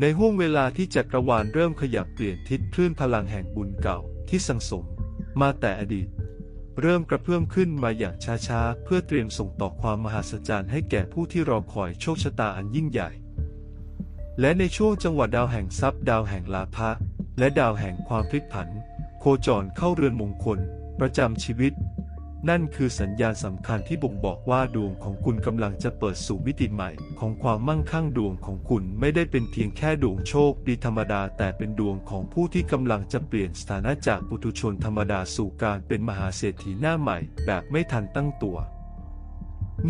ในห่วงเวลาที่จักรวาลเริ่มขยับเปลี่ยนทิศคลื่นพลังแห่งบุญเก่าที่สังสม มาแต่อดีต เริ่มกระเพื่อมขึ้นมาอย่างช้าๆ เพื่อเตรียมส่งต่อความมหัศจรรย์ให้แก่ผู้ที่รอคอยโชคชะตาอันยิ่งใหญ่ และในช่วงจังหวะดาวแห่งทรัพย์ดาวแห่งลาภะและดาวแห่งความพลิกผัน โคจรเข้าเรือนมงคล ประจำชีวิต นั่นคือสัญญาณสำคัญที่บ่งบอกว่าดวงของคุณกำลังจะเปิดสู่มิติใหม่ ของความมั่งคั่งดวงของคุณไม่ได้เป็นเพียงแค่ดวงโชคดีธรรมดา แต่เป็นดวงของผู้ที่กำลังจะเปลี่ยนสถานะจากปุถุชนธรรมดาสู่การเป็นมหาเศรษฐีหน้าใหม่ แบบไม่ทันตั้งตัว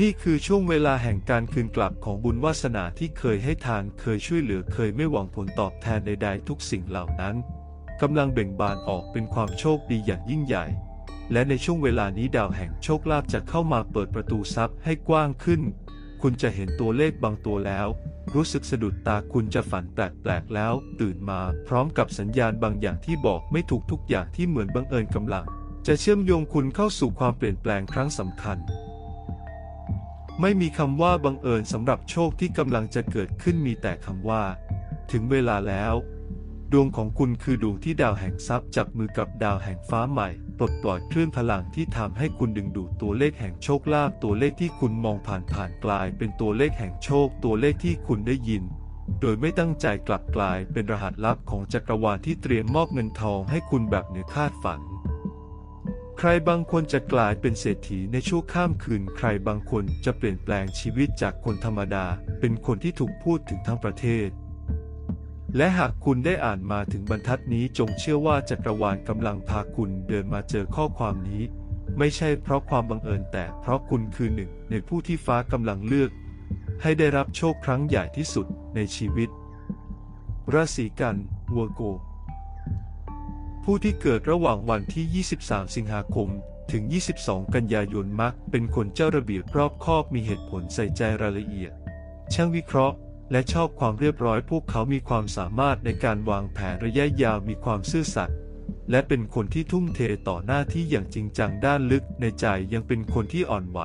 นี่คือช่วงเวลาแห่งการคืนกลับของบุญวาสนาที่เคยให้ทานเคยช่วยเหลือเคยไม่หวังผลตอบแทนใดๆทุกสิ่งเหล่านั้นกำลังเบ่งบานออกเป็นความโชคดีอย่างยิ่งใหญ่ และในช่วงเวลานี้ดาวแห่งโชคลาภจะเข้ามาเปิดประตูทรัพย์ให้กว้างขึ้น คุณจะเห็นตัวเลขบางตัวแล้ว รู้สึกสะดุดตาคุณจะฝันแปลกๆแล้ว ตื่นมาพร้อมกับสัญญาณบางอย่างที่บอกไม่ถูกทุกอย่างที่เหมือนบังเอิญกำลัง จะเชื่อมโยงคุณเข้าสู่ความเปลี่ยนแปลงครั้งสำคัญ ไม่มีคำว่าบังเอิญสำหรับโชคที่กำลังจะเกิดขึ้นมีแต่คำว่า ถึงเวลาแล้ว ดวงของคุณคือดวงที่ดาวแห่งทรัพย์จับมือกับดาวแห่งฟ้าใหม่ ปลดปล่อยคลื่นพลังที่ทำให้คุณดึงดูดตัวเลขแห่งโชคลาภตัวเลขที่คุณมองผ่านผ่านกลาย เป็นตัวเลขแห่งโชค ตัวเลขที่คุณได้ยิน โดยไม่ตั้งใจกลับกลายเป็นรหัสลับของจักรวาลที่เตรียมมอบเงินทองให้คุณแบบเหนือคาดฝัน ใครบางคนจะกลายเป็นเศรษฐีในชั่วข้ามคืน ใครบางคนจะเปลี่ยนแปลงชีวิตจากคนธรรมดา เป็นคนที่ถูกพูดถึงทั้งประเทศ และหากคุณได้อ่านมาถึงบรรทัดนี้จงเชื่อว่าจักรวาลกำลังพาคุณเดินมาเจอข้อความนี้ ไม่ใช่เพราะความบังเอิญแต่เพราะคุณคือหนึ่งในผู้ที่ฟ้ากำลังเลือก ให้ได้รับโชคครั้งใหญ่ที่สุดในชีวิต ราศีกันวัวโก ผู้ที่เกิดระหว่างวันที่ 23 สิงหาคม ถึง 22 กันยายนมัก เป็นคนเจ้าระเบียบรอบคอบมีเหตุผลใส่ใจรายละเอียด ช่างวิเคราะห์ และชอบความเรียบร้อยพวกเขามีความสามารถในการวางแผนระยะยาวมีความซื่อสัตย์และเป็นคนที่ทุ่มเทต่อหน้าที่อย่างจริงจังด้านลึกในใจยังเป็นคนที่อ่อนไหว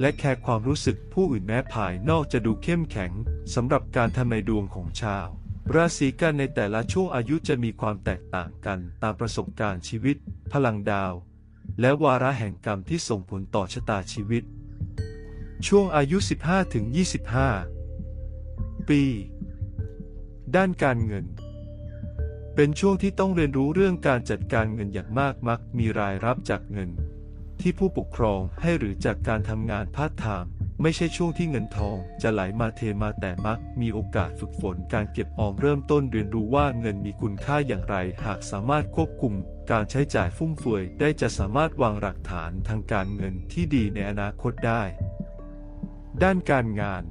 และแคร์ความรู้สึกผู้อื่นแม้ภายนอกจะดูเข้มแข็งสำหรับการทำในดวงของชาว ราศีกันในแต่ละช่วงอายุจะมีความแตกต่างกันตามประสบการณ์ชีวิต พลังดาว และวาระแห่งกรรมที่ส่งผลต่อชะตาชีวิต ช่วงอายุ 15ถึง25 ปี ด้านการเงิน เป็นช่วงที่ต้องเรียนรู้เรื่องการจัดการเงินอย่างมากมักมีรายรับจากเงิน ที่ผู้ปกครองให้หรือจากการทำงานพาร์ทไทม์ไม่ใช่ช่วงที่เงินทองจะไหลมาเทมาแต่มักมีโอกาสฝึกฝนการเก็บออมเริ่มต้นเรียนรู้ว่าเงินมีคุณค่าอย่างไร หากสามารถควบคุมการใช้จ่ายฟุ่มเฟือยได้จะสามารถวางหลักฐานทางการเงินที่ดีในอนาคตได้ ด้านการงาน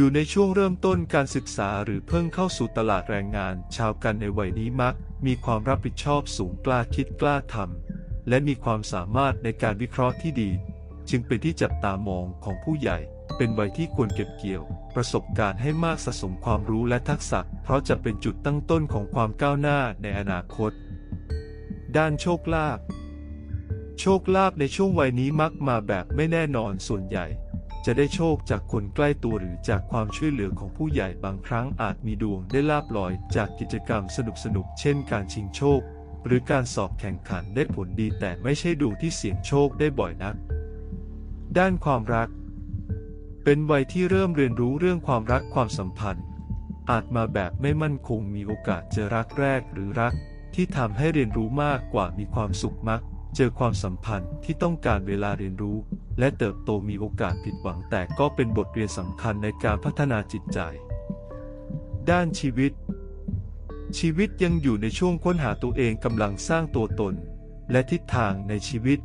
อยู่ในช่วงเริ่มต้นการศึกษาหรือเพิ่งเข้าสู่ตลาดแรงงาน ชาวกันในวัยนี้มัก มีความรับผิดชอบสูงกล้าคิดกล้าทำและมีความสามารถในการวิเคราะห์ที่ดี จึงเป็นที่จับตามองของผู้ใหญ่ เป็นวัยที่ควรเก็บเกี่ยว ประสบการณ์ให้มากสะสมความรู้และทักษะ เพราะจะเป็นจุดตั้งต้นของความก้าวหน้าในอนาคต ด้านโชคลาภโชคลาภในช่วงวัยนี้มักมาแบบไม่แน่นอนส่วนใหญ่ จะได้โชคจากคนใกล้ตัวหรือจากความช่วยเหลือของผู้ใหญ่บางครั้งอาจมีดวงได้ลาบลอยจากกิจกรรมสนุกๆเช่นการชิงโชค หรือการสอบแข่งขันได้ผลดีแต่ไม่ใช่ดวงที่เสี่ยงโชคได้บ่อยนัก ด้านความรัก เป็นวัยที่เริ่มเรียนรู้เรื่องความรักความสัมพันธ์ อาจมาแบบไม่มั่นคงมีโอกาสเจอรักแรกหรือรักที่ทำให้เรียนรู้มากกว่ามีความสุขมัก เจอความสัมพันธ์ที่ต้องการเวลาเรียนรู้ และเติบโตมีโอกาสผิดหวังแต่ก็เป็นบทเรียนสำคัญในการพัฒนาจิตใจ ด้านชีวิต ชีวิตยังอยู่ในช่วงค้นหาตัวเองกำลังสร้างตัวตน และทิศทางในชีวิต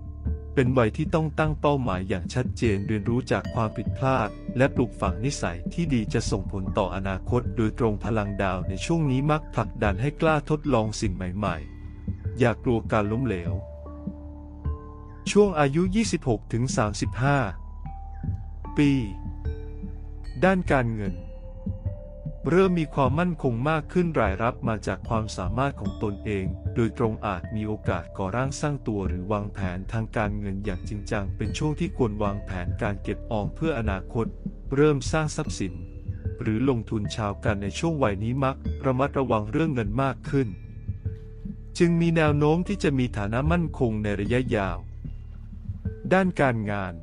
เป็นวัยที่ต้องตั้งเป้าหมายอย่างชัดเจนเรียนรู้จากความผิดพลาด และปลูกฝังนิสัยที่ดีจะส่งผลต่ออนาคต โดยตรงพลังดาวในช่วงนี้มักผลักดันให้กล้าทดลองสิ่งใหม่ ๆ อย่ากกลัวการล้มเหลว ช่วงอายุ 26 ถึง 35 ปี ด้านการเงิน เริ่มมีความมั่นคงมากขึ้นรายรับมาจากความสามารถของตนเอง โดยตรงอาจมีโอกาสก่อร่างสร้างตัวหรือวางแผนทางการเงินอย่างจริงจัง เป็นช่วงที่ควรวางแผนการเก็บออมเพื่ออนาคต เริ่มสร้างทรัพย์สิน หรือลงทุนชาวกันในช่วงวัยนี้มัก ระมัดระวังเรื่องเงินมากขึ้น จึงมีแนวโน้มที่จะมีฐานะมั่นคงในระยะยาว ด้านการงาน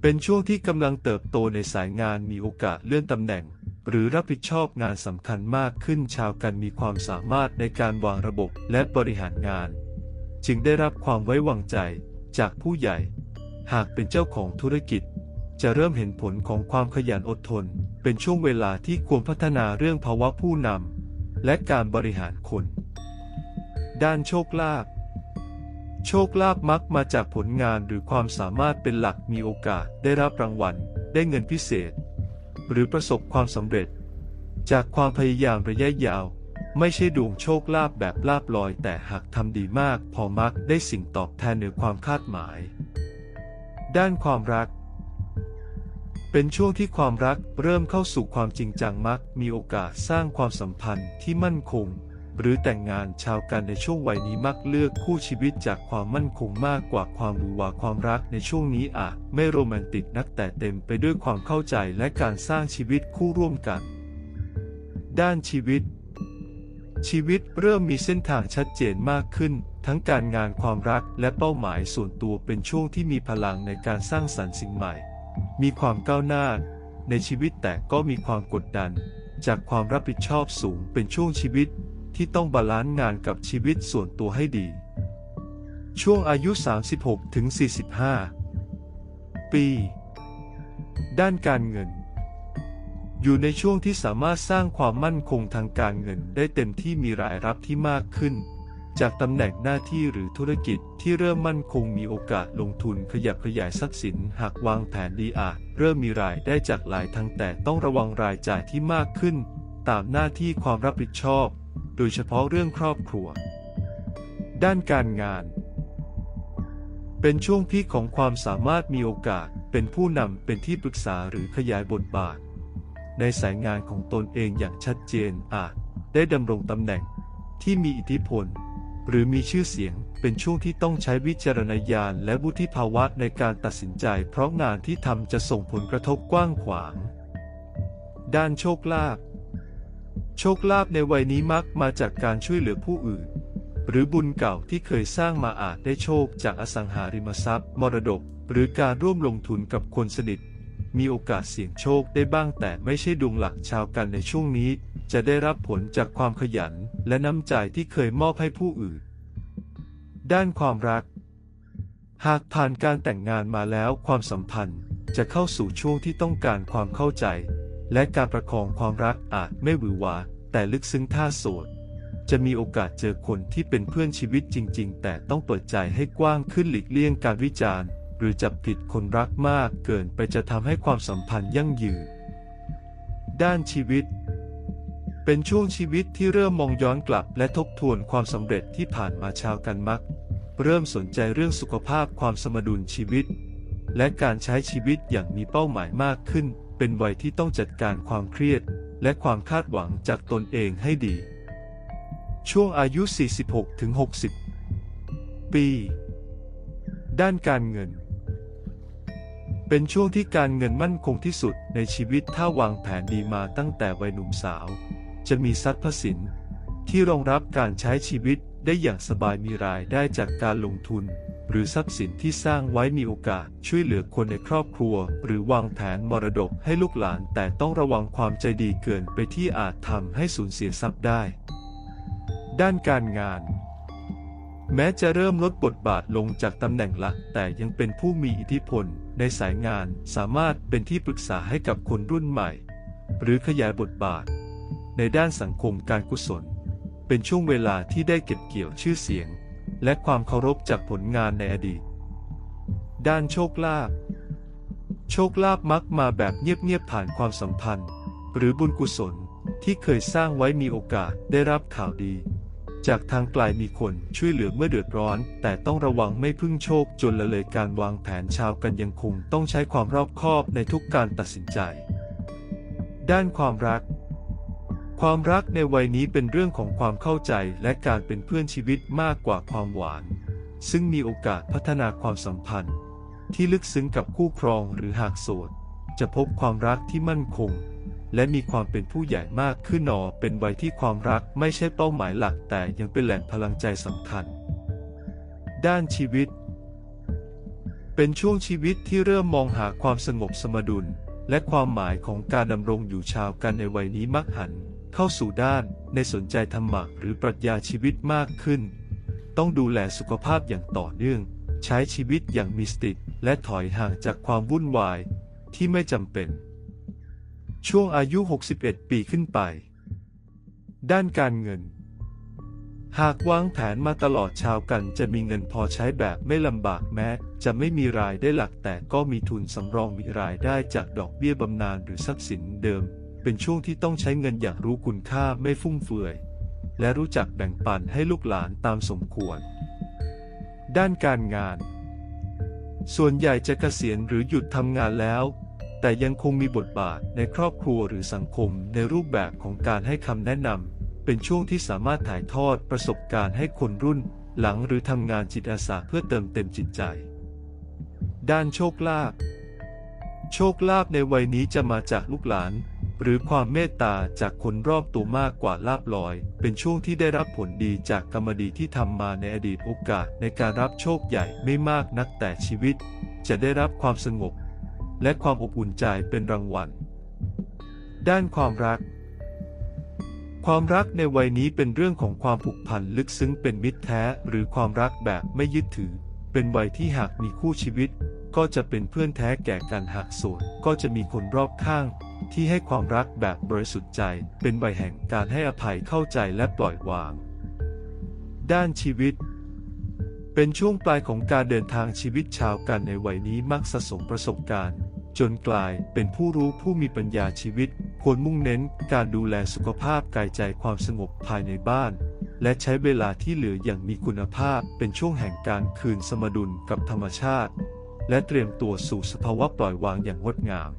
เป็นช่วงที่กำลังเติบโตในสายงานมีโอกาสเลื่อนตำแหน่ง หรือรับผิดชอบงานสำคัญมากขึ้นชาวกันมีความสามารถในการวางระบบและบริหารงาน จึงได้รับความไว้วางใจจากผู้ใหญ่ หากเป็นเจ้าของธุรกิจ จะเริ่มเห็นผลของความขยันอดทน เป็นช่วงเวลาที่ควรพัฒนาเรื่องภาวะผู้นำและการบริหารคน ด้านโชคลาภ โชคลาภมักมาจากผลงานหรือความสามารถเป็นหลักมีโอกาสได้รับรางวัล ได้เงินพิเศษ หรือประสบความสำเร็จ จากความพยายามระยะยาว ไม่ใช่ดวงโชคลาภแบบลาบลอย แต่หากทำดีมากพอมักได้สิ่งตอบแทนเหนือความคาดหมาย ด้านความรัก เป็นช่วงที่ความรักเริ่มเข้าสู่ความจริงจังมัก มีโอกาสสร้างความสัมพันธ์ที่มั่นคง หรือแต่งงานชาวกันในช่วงวัยนี้มักเลือกคู่ชีวิตจากความมั่นคงมากกว่าความหวือหวาความรักในช่วงนี้อาจไม่โรแมนติกนักแต่เต็มไปด้วยความเข้าใจและการสร้างชีวิตคู่ร่วมกัน ด้านชีวิต ชีวิตเริ่มมีเส้นทางชัดเจนมากขึ้น ทั้งการงานความรักและเป้าหมายส่วนตัวเป็นช่วงที่มีพลังในการสร้างสรรค์สิ่งใหม่ มีความก้าวหน้าในชีวิตแต่ก็มีความกดดัน จากความรับผิดชอบสูงเป็นช่วงชีวิต ที่ต้องบาลานซ์งานกับชีวิตส่วนตัวให้ดี ช่วงอายุ 36 ถึง 45 ปี ด้านการเงิน อยู่ในช่วงที่สามารถสร้างความมั่นคงทางการเงินได้เต็มที่มีรายรับที่มากขึ้น จากตำแหน่งหน้าที่หรือธุรกิจที่เริ่มมั่นคงมีโอกาสลงทุนขยับขยายทรัพย์สิน หากวางแผนดีอาจเริ่มมีรายได้จากหลายทางแต่ต้องระวังรายจ่ายที่มากขึ้น ตามหน้าที่ความรับผิดชอบ ดยเฉพาะเรื่องครอบครัว ด้านการงาน เป็นช่วงพีคของความสามารถมีโอกาสเป็นผู้นำเป็นที่ปรึกษาหรือขยายบทบาท ในสายงานของตนเองอย่างชัดเจนอาจได้ดำรงตำแหน่งที่มีอิทธิพล หรือมีชื่อเสียงเป็นช่วงที่ต้องใช้วิจารณญาณและวุฒิภาวะในการตัดสินใจ เพราะงานที่ทำจะส่งผลกระทบกว้างขวาง ด้านโชคลาภ โชคลาภในวัยนี้มักมาจากการช่วยเหลือผู้อื่น หรือบุญเก่าที่เคยสร้างมาอาจได้โชคจากอสังหาริมทรัพย์ มรดก หรือการร่วมลงทุนกับคนสนิท มีโอกาสเสี่ยงโชคได้บ้างแต่ไม่ใช่ดวงหลักชาวกันในช่วงนี้ จะได้รับผลจากความขยันและน้ำใจที่เคยมอบให้ผู้อื่น ด้านความรัก หากผ่านการแต่งงานมาแล้วความสัมพันธ์จะเข้าสู่ช่วงที่ต้องการความเข้าใจ และการประคองความรักอาจไม่หวือหวาแต่ลึกซึ้งท่าโสด จะมีโอกาสเจอคนที่เป็นเพื่อนชีวิตจริง ๆ แต่ต้องเปิดใจให้กว้างขึ้นหลีกเลี่ยงการวิจารณ์ หรือจับผิดคนรักมากเกินไปจะทำให้ความสัมพันธ์ยั่งยืน ด้านชีวิต เป็นช่วงชีวิตที่เริ่มมองย้อนกลับและทบทวนความสำเร็จที่ผ่านมาชาวกันมัก เริ่มสนใจเรื่องสุขภาพความสมดุลชีวิต และการใช้ชีวิตอย่างมีเป้าหมายมากขึ้นเป็นวัยที่ต้องจัดการความเครียด และความคาดหวังจากตนเองให้ดี ช่วงอายุ 46ถึง60 ปี ด้านการเงิน เป็นช่วงที่การเงินมั่นคงที่สุดในชีวิตถ้าวางแผนดีมาตั้งแต่วัยหนุ่มสาว จะมีทรัพย์สิน ที่รองรับการใช้ชีวิตได้อย่างสบายมีรายได้จากการลงทุน หรือทรัพย์สินที่สร้างไว้มีโอกาสช่วยเหลือคนในครอบครัว หรือวางแผนมรดกให้ลูกหลาน แต่ต้องระวังความใจดีเกินไปที่อาจทำให้สูญเสียทรัพย์ได้ ด้านการงาน แม้จะเริ่มลดบทบาทลงจากตำแหน่งหลัก แต่ยังเป็นผู้มีอิทธิพล ในสายงานสามารถเป็นที่ปรึกษาให้กับคนรุ่นใหม่ หรือขยายบทบาท ในด้านสังคมการกุศล เป็นช่วงเวลาที่ได้เก็บเกี่ยวชื่อเสียง และความเคารพจากผลงานในอดีต ด้านโชคลาภ โชคลาภมักมาแบบเงียบๆผ่านความสัมพันธ์ หรือบุญกุศลที่เคยสร้างไว้มีโอกาสได้รับข่าวดี จากทางไกลมีคนช่วยเหลือเมื่อเดือดร้อน แต่ต้องระวังไม่พึ่งโชคจนละเลยการวางแผนชาวกันยังคงต้องใช้ความรอบคอบในทุกการตัดสินใจ ด้านความรัก ความรักในวัยนี้เป็นเรื่องของความเข้าใจและการเป็นเพื่อนชีวิตมากกว่าความหวาน ซึ่งมีโอกาสพัฒนาความสัมพันธ์ ที่ลึกซึ้งกับคู่ครองหรือหากโสด จะพบความรักที่มั่นคง และมีความเป็นผู้ใหญ่มากขึ้นหนอเป็นวัยที่ความรักไม่ใช่เป้าหมายหลักแต่ยังเป็นแหล่งพลังใจสำคัญ ด้านชีวิต เป็นช่วงชีวิตที่เริ่มมองหาความสงบสมดุล และความหมายของการดำรงอยู่ชาวกันในวัยนี้มักหัน เข้าสู่ด้านในสนใจธรรมะหรือปรัชญาชีวิตมากขึ้น ต้องดูแลสุขภาพอย่างต่อเนื่อง ใช้ชีวิตอย่างมีสติและถอยห่างจากความวุ่นวายที่ไม่จำเป็น ช่วงอายุ 61 ปีขึ้นไป ด้านการเงิน หากวางแผนมาตลอดชาวกันจะมีเงินพอใช้แบบไม่ลำบากแม้ จะไม่มีรายได้หลักแต่ก็มีทุนสำรองมีรายได้จากดอกเบี้ยบำนาญหรือทรัพย์สินเดิม เป็นช่วงที่ต้องใช้เงินอย่างรู้คุณค่าไม่ฟุ่มเฟือย และรู้จักแบ่งปันให้ลูกหลานตามสมควร ด้านการงาน ส่วนใหญ่จะเกษียณหรือหยุดทำงานแล้ว แต่ยังคงมีบทบาทในครอบครัวหรือสังคมในรูปแบบของการให้คำแนะนำเป็นช่วงที่สามารถถ่ายทอดประสบการณ์ให้คนรุ่น หลังหรือทำงานจิตอาสาเพื่อเติมเต็มจิตใจ ด้านโชคลาภโชคลาภในวัยนี้จะมาจากลูกหลาน หรือความเมตตาจากคนรอบตัวมากกว่าลาบลอย เป็นช่วงที่ได้รับผลดีจากกรรมดีที่ทำมาในอดีตโอกาสในการรับโชคใหญ่ไม่มากนักแต่ชีวิต จะได้รับความสงบ และความอบอุ่นใจเป็นรางวัล ด้านความรัก ความรักในวัยนี้เป็นเรื่องของความผูกพันลึกซึ้งเป็นมิตรแท้หรือความรักแบบไม่ยึดถือ เป็นวัยที่หากมีคู่ชีวิต ก็จะเป็นเพื่อนแท้แก่กันหากโสดก็จะมีคนรอบข้าง ที่ให้ความรักแบบบริสุทธิ์ใจ เป็นวัยแห่งการให้อภัยเข้าใจและปล่อยวาง ด้านชีวิต เป็นช่วงปลายของการเดินทางชีวิตชาวกันในวัยนี้มักสะสมประสบการณ์ จนกลายเป็นผู้รู้ผู้มีปัญญาชีวิต ควรมุ่งเน้นการดูแลสุขภาพกายใจความสงบภายในบ้าน และใช้เวลาที่เหลืออย่างมีคุณภาพ เป็นช่วงแห่งการคืนสมดุลกับธรรมชาติ และเตรียมตัวสู่สภาวะปล่อยวางอย่างงดงาม